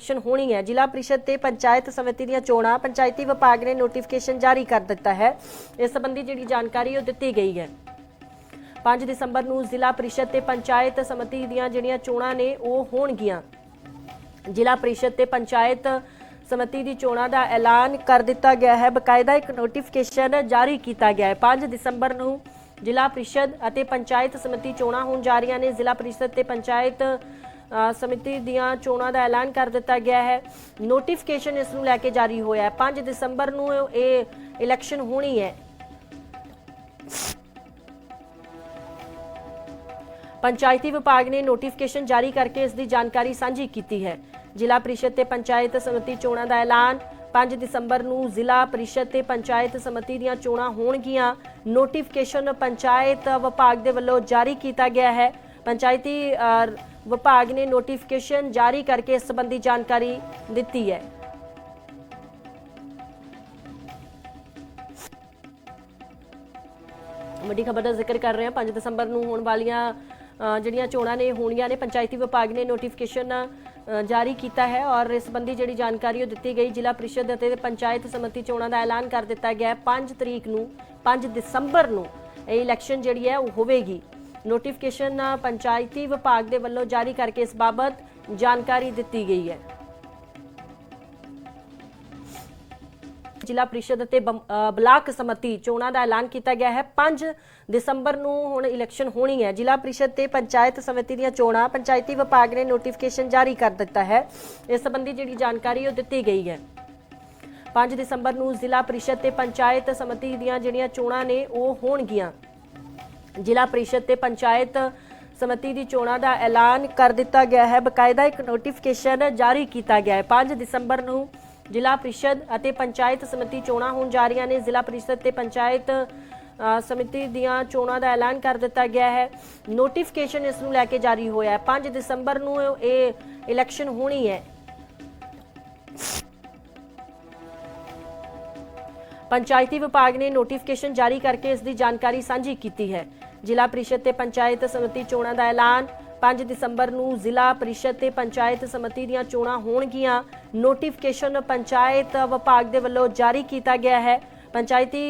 Election ਹੋਣੀ ਹੈ। ਜ਼ਿਲ੍ਹਾ ਪ੍ਰੀਸ਼ਦ ਤੇ ਪੰਚਾਇਤ ਸਮਿਤੀ ਦੀਆਂ ਚੋਣਾਂ ਪੰਚਾਇਤੀ ਵਿਭਾਗ ਨੇ ਨੋਟੀਫਿਕੇਸ਼ਨ ਜਾਰੀ ਕਰ ਦਿੱਤਾ ਹੈ। ਇਸ ਸੰਬੰਧੀ ਜਿਹੜੀ ਜਾਣਕਾਰੀ ਉਹ ਦਿੱਤੀ ਗਈ ਹੈ। 5 ਦਸੰਬਰ ਨੂੰ ਜ਼ਿਲ੍ਹਾ ਪ੍ਰੀਸ਼ਦ ਤੇ ਪੰਚਾਇਤ ਸਮਿਤੀ ਦੀਆਂ ਜਿਹੜੀਆਂ ਚੋਣਾਂ ਨੇ, ਉਹ ਹੋਣਗੀਆਂ। ਜ਼ਿਲ੍ਹਾ ਪ੍ਰੀਸ਼ਦ ਤੇ ਪੰਚਾਇਤ ਸਮਿਤੀ ਦੀ ਚੋਣਾਂ ਦਾ ਐਲਾਨ ਕਰ ਦਿੱਤਾ ਗਿਆ ਹੈ। ਬਕਾਇਦਾ ਇੱਕ ਨੋਟੀਫਿਕੇਸ਼ਨ ਜਾਰੀ ਕੀਤਾ ਗਿਆ ਹੈ। 5 ਦਸੰਬਰ ਨੂੰ ਜ਼ਿਲ੍ਹਾ ਪ੍ਰੀਸ਼ਦ ਅਤੇ ਪੰਚਾਇਤ ਸਮਿਤੀ ਚੋਣਾਂ ਹੋਣ ਜਾ ਰਹੀਆਂ ਨੇ। ਜ਼ਿਲ੍ਹਾ ਪ੍ਰੀਸ਼ਦ ਤੇ ਪੰਚਾਇਤ ਸਮਿਤੀ ਦੀਆਂ ਚੋਣਾਂ ਦਾ ਐਲਾਨ ਕਰ ਦਿੱਤਾ ਗਿਆ ਹੈ। ਨੋਟੀਫਿਕੇਸ਼ਨ ਇਸ ਨੂੰ ਲੈ ਕੇ ਜਾਰੀ ਹੋਇਆ ਹੈ। 5 ਦਸੰਬਰ ਨੂੰ ਇਹ ਇਲੈਕਸ਼ਨ ਹੋਣੀ ਹੈ। ਪੰਚਾਇਤੀ ਵਿਭਾਗ ਨੇ ਨੋਟੀਫਿਕੇਸ਼ਨ ਜਾਰੀ ਕਰਕੇ ਇਸ ਦੀ ਜਾਣਕਾਰੀ ਸਾਂਝੀ ਕੀਤੀ ਹੈ। ਜ਼ਿਲ੍ਹਾ ਪ੍ਰੀਸ਼ਦ ਤੇ ਪੰਚਾਇਤ ਸਮਿਤੀ ਚੋਣਾਂ ਦਾ ਐਲਾਨ। 5 ਦਸੰਬਰ ਨੂੰ ਜ਼ਿਲ੍ਹਾ ਪ੍ਰੀਸ਼ਦ ਤੇ ਪੰਚਾਇਤ ਸਮਿਤੀ ਦੀਆਂ ਚੋਣਾਂ ਹੋਣਗੀਆਂ। ਨੋਟੀਫਿਕੇਸ਼ਨ ਪੰਚਾਇਤ ਵਿਭਾਗ ਦੇ ਵੱਲੋਂ ਜਾਰੀ ਕੀਤਾ ਗਿਆ ਹੈ। ਪੰਚਾਇਤੀ ਵਿਭਾਗ ਨੇ ਨੋਟੀਫਿਕੇਸ਼ਨ ਜਾਰੀ ਕਰਕੇ ਇਸ ਸੰਬੰਧੀ ਜਾਣਕਾਰੀ ਦਿੱਤੀ ਹੈ। ਵੱਡੀ ਖਬਰ ਦਾ ਜ਼ਿਕਰ ਕਰ ਰਹੇ ਹਾਂ। 5 ਦਸੰਬਰ ਨੂੰ ਹੋਣ ਵਾਲੀਆਂ ਜਿਹੜੀਆਂ ਚੋਣਾਂ ਨੇ, ਹੋਣੀਆਂ ਨੇ, ਪੰਚਾਇਤੀ ਵਿਭਾਗ ਨੇ ਨੋਟੀਫਿਕੇਸ਼ਨ ਜਾਰੀ ਕੀਤਾ ਹੈ ਔਰ ਇਸ ਸੰਬੰਧੀ ਜਿਹੜੀ ਜਾਣਕਾਰੀ ਉਹ ਦਿੱਤੀ ਗਈ, ਜ਼ਿਲ੍ਹਾ ਪ੍ਰੀਸ਼ਦ ਅਤੇ ਪੰਚਾਇਤ ਸਮਿਤੀ ਚੋਣਾਂ ਦਾ ਐਲਾਨ ਕਰ ਦਿੱਤਾ ਗਿਆ ਹੈ। 5 ਤਰੀਕ ਨੂੰ 5 ਦਸੰਬਰ ਨੂੰ ਇਹ ਇਲੈਕਸ਼ਨ ਜਿਹੜੀ ਹੈ ਉਹ ਹੋਵੇਗੀ। ਨੋਟੀਫਿਕੇਸ਼ਨ ਪੰਚਾਇਤੀ ਵਿਭਾਗ ਦੇ ਵੱਲੋਂ ਜਾਰੀ ਕਰਕੇ ਇਸ ਬਾਬਤ ਜਾਣਕਾਰੀ ਦਿੱਤੀ ਗਈ ਹੈ। ਜ਼ਿਲ੍ਹਾ ਪ੍ਰੀਸ਼ਦ ਅਤੇ ਬਲਾਕ ਸਮਿਤੀ ਚੋਣਾਂ ਦਾ ਐਲਾਨ ਕੀਤਾ ਗਿਆ ਹੈ। 5 ਦਸੰਬਰ ਨੂੰ ਹੁਣ ਇਲੈਕਸ਼ਨ ਹੋਣੀ ਹੈ। ਜ਼ਿਲ੍ਹਾ ਪ੍ਰੀਸ਼ਦ ਤੇ ਪੰਚਾਇਤ ਸਮਿਤੀ ਦੀਆਂ ਚੋਣਾਂ ਪੰਚਾਇਤੀ ਵਿਭਾਗ ਨੇ ਨੋਟੀਫਿਕੇਸ਼ਨ ਜਾਰੀ ਕਰ ਦਿੱਤਾ ਹੈ। ਇਸ ਸੰਬੰਧੀ ਜਿਹੜੀ ਜਾਣਕਾਰੀ ਉਹ ਦਿੱਤੀ ਗਈ ਹੈ। 5 ਦਸੰਬਰ ਨੂੰ ਜ਼ਿਲ੍ਹਾ ਪ੍ਰੀਸ਼ਦ ਤੇ ਪੰਚਾਇਤ ਸਮਿਤੀ ਦੀਆਂ ਜਿਹੜੀਆਂ ਚੋਣਾਂ ਨੇ, ਉਹ ਹੋਣਗੀਆਂ। ਜ਼ਿਲ੍ਹਾ ਪ੍ਰੀਸ਼ਦ ਤੇ ਪੰਚਾਇਤ ਸਮਿਤੀ ਦੀ ਚੋਣਾਂ ਦਾ ਐਲਾਨ ਕਰ ਦਿੱਤਾ ਗਿਆ ਹੈ। ਬਕਾਇਦਾ ਇੱਕ ਨੋਟੀਫਿਕੇਸ਼ਨ ਜਾਰੀ ਕੀਤਾ ਗਿਆ ਹੈ। 5 ਦਸੰਬਰ ਨੂੰ ਜ਼ਿਲ੍ਹਾ ਪ੍ਰੀਸ਼ਦ ਅਤੇ ਪੰਚਾਇਤ ਸਮਿਤੀ ਚੋਣਾਂ ਹੋਣ ਜਾ ਰਹੀਆਂ ਨੇ। ਜ਼ਿਲ੍ਹਾ ਪ੍ਰੀਸ਼ਦ ਤੇ ਪੰਚਾਇਤ ਸਮਿਤੀ ਦੀਆਂ ਚੋਣਾਂ ਦਾ ਐਲਾਨ ਕਰ ਦਿੱਤਾ ਗਿਆ ਹੈ। ਨੋਟੀਫਿਕੇਸ਼ਨ ਇਸ ਨੂੰ ਲੈ ਕੇ ਜਾਰੀ ਹੋਇਆ ਹੈ। 5 ਦਸੰਬਰ ਨੂੰ ਇਹ ਇਲੈਕਸ਼ਨ ਹੋਣੀ ਹੈ। ਪੰਚਾਇਤੀ ਵਿਭਾਗ ਨੇ ਨੋਟੀਫਿਕੇਸ਼ਨ ਜਾਰੀ ਕਰਕੇ ਇਸ ਦੀ ਜਾਣਕਾਰੀ ਸਾਂਝੀ ਕੀਤੀ ਹੈ। ਜ਼ਿਲ੍ਹਾ ਪ੍ਰੀਸ਼ਦ ਤੇ ਪੰਚਾਇਤ ਸਮਿਤੀ ਚੋਣਾਂ ਦਾ ਐਲਾਨ। 5 ਦਸੰਬਰ ਨੂੰ ਜ਼ਿਲ੍ਹਾ ਪ੍ਰੀਸ਼ਦ ਤੇ ਪੰਚਾਇਤ ਸਮਿਤੀ ਦੀਆਂ ਚੋਣਾਂ ਹੋਣਗੀਆਂ। ਨੋਟੀਫਿਕੇਸ਼ਨ ਪੰਚਾਇਤ ਵਿਭਾਗ ਦੇ ਵੱਲੋਂ ਜਾਰੀ ਕੀਤਾ ਗਿਆ ਹੈ। ਪੰਚਾਇਤੀ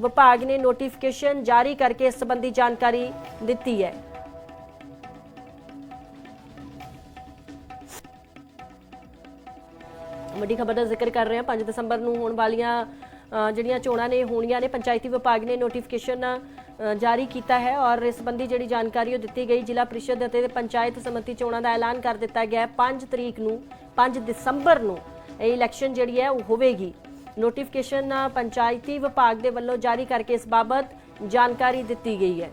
ਵਿਭਾਗ ਨੇ ਨੋਟੀਫਿਕੇਸ਼ਨ ਜਾਰੀ ਕਰਕੇ ਇਸ ਸੰਬੰਧੀ ਜਾਣਕਾਰੀ ਦਿੱਤੀ ਹੈ। ਵੱਡੀ ਖਬਰ ਦਾ ਜ਼ਿਕਰ ਕਰ ਰਹੇ ਹਾਂ। 5 ਦਸੰਬਰ ਨੂੰ ਹੋਣ ਵਾਲੀਆਂ ਜਿਹੜੀਆਂ ਚੋਣਾਂ ਨੇ, ਹੋਣੀਆਂ ਨੇ, ਪੰਚਾਇਤੀ ਵਿਭਾਗ ਨੇ ਨੋਟੀਫਿਕੇਸ਼ਨ ਜਾਰੀ ਕੀਤਾ ਹੈ ਔਰ ਇਸ ਸੰਬੰਧੀ ਜਿਹੜੀ ਜਾਣਕਾਰੀ ਉਹ ਦਿੱਤੀ ਗਈ, ਜ਼ਿਲ੍ਹਾ ਪ੍ਰੀਸ਼ਦ ਅਤੇ ਪੰਚਾਇਤ ਸਮਿਤੀ ਚੋਣਾਂ ਦਾ ਐਲਾਨ ਕਰ ਦਿੱਤਾ ਗਿਆ ਹੈ। 5 ਤਰੀਕ ਨੂੰ 5 ਦਸੰਬਰ ਨੂੰ ਇਹ ਇਲੈਕਸ਼ਨ ਜਿਹੜੀ ਹੈ ਉਹ ਹੋਵੇਗੀ। ਨੋਟੀਫਿਕੇਸ਼ਨ ਪੰਚਾਇਤੀ ਵਿਭਾਗ ਦੇ ਵੱਲੋਂ ਜਾਰੀ ਕਰਕੇ ਇਸ ਬਾਬਤ ਜਾਣਕਾਰੀ ਦਿੱਤੀ ਗਈ ਹੈ।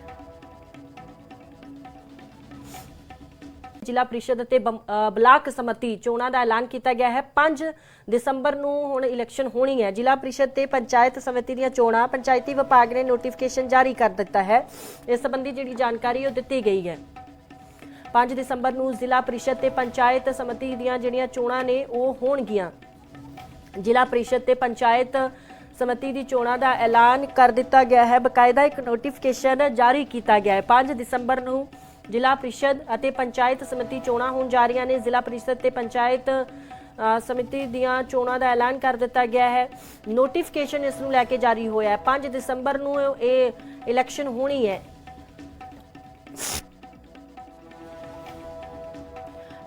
ਜ਼ਿਲ੍ਹਾ ਪ੍ਰੀਸ਼ਦ ਅਤੇ ਬਲਾਕ ਸਮਿਤੀ ਚੋਣਾਂ ਦਾ ਐਲਾਨ ਕੀਤਾ ਗਿਆ ਹੈ। 5 ਦਸੰਬਰ ਨੂੰ ਹੁਣ ਇਲੈਕਸ਼ਨ ਹੋਣੀ ਹੈ। ਜ਼ਿਲ੍ਹਾ ਪ੍ਰੀਸ਼ਦ ਤੇ ਪੰਚਾਇਤ ਸਮਿਤੀ ਦੀਆਂ ਚੋਣਾਂ ਪੰਚਾਇਤੀ ਵਿਭਾਗ ਨੇ ਨੋਟੀਫਿਕੇਸ਼ਨ ਜਾਰੀ ਕਰ ਦਿੱਤਾ ਹੈ। ਇਸ ਸੰਬੰਧੀ ਜਿਹੜੀ ਜਾਣਕਾਰੀ ਉਹ ਦਿੱਤੀ ਗਈ ਹੈ। 5 ਦਸੰਬਰ ਨੂੰ ਜ਼ਿਲ੍ਹਾ ਪ੍ਰੀਸ਼ਦ ਤੇ ਪੰਚਾਇਤ ਸਮਿਤੀ ਦੀਆਂ ਜਿਹੜੀਆਂ ਚੋਣਾਂ ਨੇ, ਉਹ ਹੋਣਗੀਆਂ। ਜ਼ਿਲ੍ਹਾ ਪ੍ਰੀਸ਼ਦ ਤੇ ਪੰਚਾਇਤ ਸਮਿਤੀ ਦੀ ਚੋਣਾਂ ਦਾ ਐਲਾਨ ਕਰ ਦਿੱਤਾ ਗਿਆ ਹੈ। ਬਕਾਇਦਾ ਇੱਕ ਨੋਟੀਫਿਕੇਸ਼ਨ ਜਾਰੀ ਕੀਤਾ ਗਿਆ ਹੈ। 5 ਦਸੰਬਰ ਨੂੰ ਜ਼ਿਲ੍ਹਾ ਪ੍ਰੀਸ਼ਦ ਅਤੇ ਪੰਚਾਇਤ ਸਮਿਤੀ ਚੋਣਾਂ ਹੋਣ ਜਾ ਰਹੀਆਂ ਨੇ। ਜ਼ਿਲ੍ਹਾ ਪ੍ਰੀਸ਼ਦ ਤੇ ਪੰਚਾਇਤ ਸਮਿਤੀ ਦੀਆਂ ਚੋਣਾਂ ਦਾ ਐਲਾਨ ਕਰ ਦਿੱਤਾ ਗਿਆ ਹੈ। ਨੋਟੀਫਿਕੇਸ਼ਨ ਇਸ ਨੂੰ ਲੈ ਕੇ ਜਾਰੀ ਹੋਇਆ ਹੈ। 5 ਦਸੰਬਰ ਨੂੰ ਇਹ ਇਲੈਕਸ਼ਨ ਹੋਣੀ ਹੈ।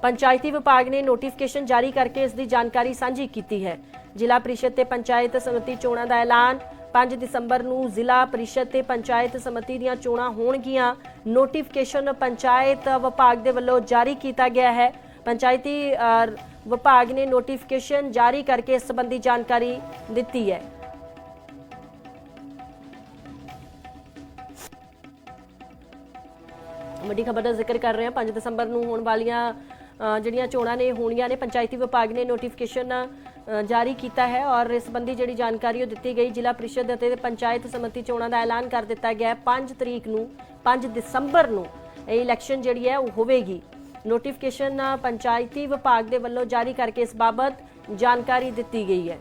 ਪੰਚਾਇਤੀ ਵਿਭਾਗ ਨੇ ਨੋਟੀਫਿਕੇਸ਼ਨ ਜਾਰੀ ਕਰਕੇ ਇਸ ਦੀ ਜਾਣਕਾਰੀ ਸਾਂਝੀ ਕੀਤੀ ਹੈ। ਜ਼ਿਲ੍ਹਾ ਪ੍ਰੀਸ਼ਦ ਤੇ ਪੰਚਾਇਤ ਸਮਿਤੀ ਚੋਣਾਂ ਦਾ ਐਲਾਨ 5 ਦਸੰਬਰ ਨੂੰ ਜ਼ਿਲ੍ਹਾ ਪ੍ਰੀਸ਼ਦ ਤੇ ਪੰਚਾਇਤ ਸਮਿਤੀ ਦੀਆਂ ਚੋਣਾਂ ਹੋਣਗੀਆਂ। ਨੋਟੀਫਿਕੇਸ਼ਨ ਪੰਚਾਇਤ ਵਿਭਾਗ ਦੇ ਵੱਲੋਂ ਜਾਰੀ ਕੀਤਾ ਗਿਆ ਹੈ। ਪੰਚਾਇਤੀ ਵਿਭਾਗ ਨੇ ਨੋਟੀਫਿਕੇਸ਼ਨ ਜਾਰੀ ਕਰਕੇ ਇਸ ਸੰਬੰਧੀ ਜਾਣਕਾਰੀ ਦਿੱਤੀ ਹੈ। ਵੱਡੀ ਖਬਰ ਦਾ ਜ਼ਿਕਰ ਕਰ ਰਹੇ ਹਾਂ। 5 ਦਸੰਬਰ ਨੂੰ ਹੋਣ ਵਾਲੀਆਂ ਜਿਹੜੀਆਂ ਚੋਣਾਂ ਨੇ, ਹੋਣੀਆਂ ਨੇ, ਪੰਚਾਇਤੀ ਵਿਭਾਗ ਨੇ ਨੋਟੀਫਿਕੇਸ਼ਨ ਜਾਰੀ ਕੀਤਾ ਹੈ ਔਰ ਇਸ ਸੰਬੰਧੀ ਜਿਹੜੀ ਜਾਣਕਾਰੀ ਉਹ ਦਿੱਤੀ ਗਈ, ਜ਼ਿਲ੍ਹਾ ਪ੍ਰੀਸ਼ਦ ਅਤੇ ਪੰਚਾਇਤ ਸਮਿਤੀ ਚੋਣਾਂ ਦਾ ਐਲਾਨ ਕਰ ਦਿੱਤਾ ਗਿਆ ਹੈ। 5 ਤਰੀਕ ਨੂੰ 5 ਦਸੰਬਰ ਨੂੰ ਇਹ ਇਲੈਕਸ਼ਨ ਜਿਹੜੀ ਹੈ ਉਹ ਹੋਵੇਗੀ। ਨੋਟੀਫਿਕੇਸ਼ਨ ਪੰਚਾਇਤੀ ਵਿਭਾਗ ਦੇ ਵੱਲੋਂ ਜਾਰੀ ਕਰਕੇ ਇਸ ਬਾਬਤ ਜਾਣਕਾਰੀ ਦਿੱਤੀ ਗਈ ਹੈ।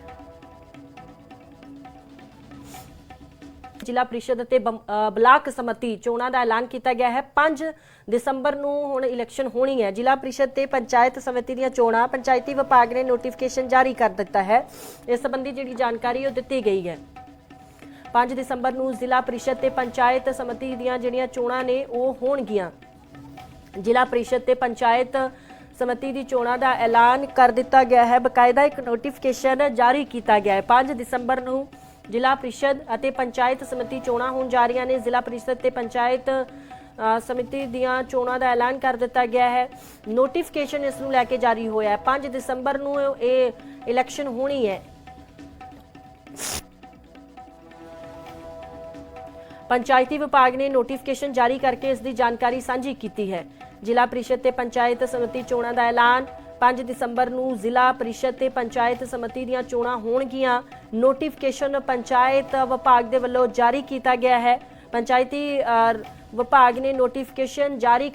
ਜ਼ਿਲ੍ਹਾ ਪ੍ਰੀਸ਼ਦ ਅਤੇ ਬਲਾਕ ਸਮਿਤੀ ਚੋਣਾਂ ਦਾ ਐਲਾਨ ਕੀਤਾ ਗਿਆ ਹੈ। 5 ਦਸੰਬਰ ਨੂੰ ਹੁਣ ਇਲੈਕਸ਼ਨ ਹੋਣੀ ਹੈ। ਜ਼ਿਲ੍ਹਾ ਪ੍ਰੀਸ਼ਦ ਤੇ ਪੰਚਾਇਤ ਸਮਿਤੀ ਦੀਆਂ ਚੋਣਾਂ ਪੰਚਾਇਤੀ ਵਿਭਾਗ ਨੇ ਨੋਟੀਫਿਕੇਸ਼ਨ ਜਾਰੀ ਕਰ ਦਿੱਤਾ ਹੈ। ਇਸ ਸੰਬੰਧੀ ਜਿਹੜੀ ਜਾਣਕਾਰੀ ਉਹ ਦਿੱਤੀ ਗਈ ਹੈ। 5 ਦਸੰਬਰ ਨੂੰ ਜ਼ਿਲ੍ਹਾ ਪ੍ਰੀਸ਼ਦ ਤੇ ਪੰਚਾਇਤ ਸਮਿਤੀ ਦੀਆਂ ਜਿਹੜੀਆਂ ਚੋਣਾਂ ਨੇ, ਉਹ ਹੋਣਗੀਆਂ। ਜ਼ਿਲ੍ਹਾ ਪ੍ਰੀਸ਼ਦ ਤੇ ਪੰਚਾਇਤ ਸਮਿਤੀ ਦੀ ਚੋਣਾਂ ਦਾ ਐਲਾਨ ਕਰ ਦਿੱਤਾ ਗਿਆ ਹੈ। ਬਕਾਇਦਾ ਇੱਕ ਨੋਟੀਫਿਕੇਸ਼ਨ ਜਾਰੀ ਕੀਤਾ ਗਿਆ ਹੈ। 5 ਦਸੰਬਰ ਨੂੰ ਜ਼ਿਲ੍ਹਾ ਪ੍ਰੀਸ਼ਦ ਅਤੇ ਪੰਚਾਇਤ ਸਮਿਤੀ ਚੋਣਾਂ ਹੋਣ ਜਾ ਰਹੀਆਂ ਨੇ। ਜ਼ਿਲ੍ਹਾ ਪ੍ਰੀਸ਼ਦ ਤੇ ਪੰਚਾਇਤ ਸਮਿਤੀ ਦੀਆਂ ਚੋਣਾਂ ਦਾ ਐਲਾਨ ਕਰ ਦਿੱਤਾ ਗਿਆ ਹੈ। ਨੋਟੀਫਿਕੇਸ਼ਨ ਇਸ ਨੂੰ ਲੈ ਕੇ ਜਾਰੀ ਹੋਇਆ ਹੈ। 5 ਦਸੰਬਰ ਨੂੰ ਇਹ ਇਲੈਕਸ਼ਨ ਹੋਣੀ ਹੈ। ਪੰਚਾਇਤੀ ਵਿਭਾਗ ਨੇ ਨੋਟੀਫਿਕੇਸ਼ਨ ਜਾਰੀ ਕਰਕੇ ਇਸ ਦੀ ਜਾਣਕਾਰੀ ਸਾਂਝੀ ਕੀਤੀ ਹੈ। ਜ਼ਿਲ੍ਹਾ ਪ੍ਰੀਸ਼ਦ ਤੇ ਪੰਚਾਇਤ ਸਮਿਤੀ ਚੋਣਾਂ ਦਾ ਐਲਾਨ 5 ਦਸੰਬਰ ਨੂੰ ਜ਼ਿਲ੍ਹਾ ਪ੍ਰੀਸ਼ਦ ਤੇ ਪੰਚਾਇਤ ਸਮਿਤੀ ਦੀਆਂ ਚੋਣਾਂ ਹੋਣਗੀਆਂ। ਨੋਟੀਫਿਕੇਸ਼ਨ ਪੰਚਾਇਤ ਵਿਭਾਗ ਦੇ ਵੱਲੋਂ ਜਾਰੀ ਕੀਤਾ ਗਿਆ ਹੈ। ਪੰਚਾਇਤੀ ਅ, ਵਿਭਾਗ ਨੇ ਨੋਟੀਫਿਕੇਸ਼ਨ ਜਾਰੀ